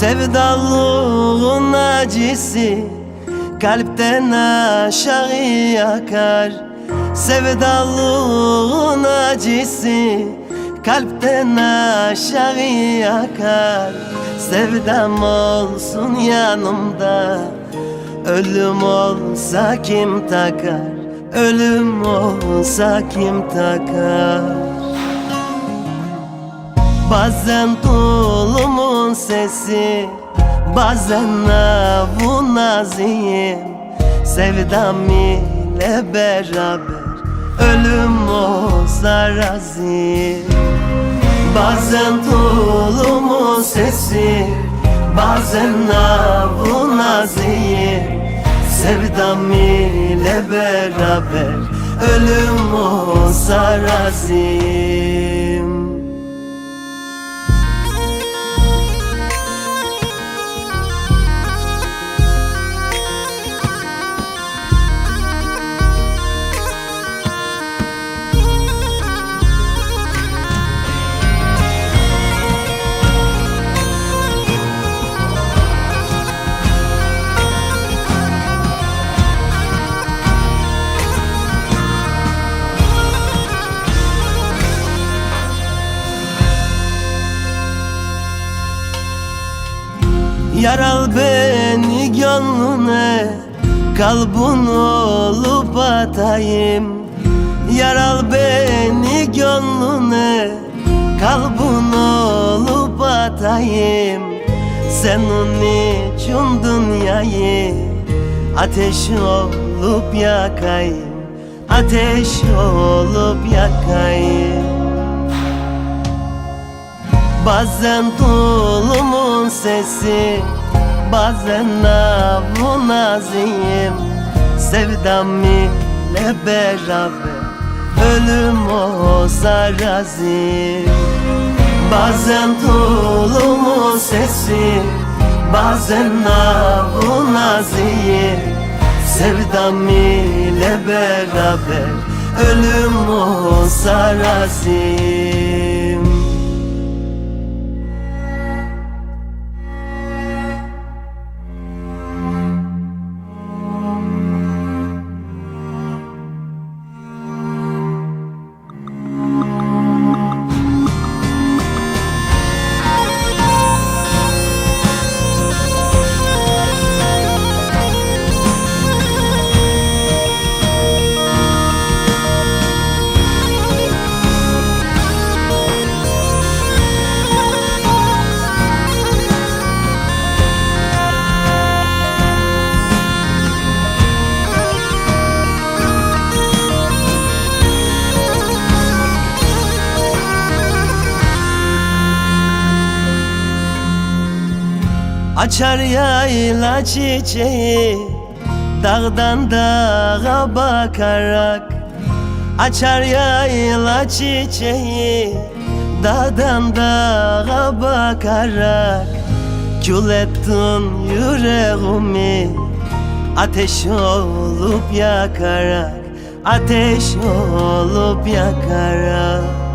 Sevdalığın acısı Kalpten aşağı yakar Sevdalığın acısı Kalpten aşağı yakar Sevdam olsun yanımda Ölüm olsa kim takar? Ölüm olsa kim takar Bazen tulumun sesi Bazen navun naziyim Sevdam ile beraber Ölüm olsa razıyım. Bazen tulumun sesi Bazen navun naziyim Sevdam ile beraber Ölüm olsa razıyım Yaral beni gönlüne Kalbun olup atayım. Yaral beni gönlüne Kalbun olup atayım. Senin için dünyayı Ateş olup yakayım. Ateş olup yakayım Bazen tulumun sesi Bazen navun naziyim Sevdam ile beraber Ölüm olsa razıyım Bazen tulumun sesi Bazen navun naziyim Sevdam ile beraber Ölüm olsa razıyım Açar yayla çiçeği Dağdan dağa bakarak. Açar yayla çiçeği Dağdan dağa bakarak. Kül ettin yüreğimi Ateş olup yakarak. Ateş olup yakarak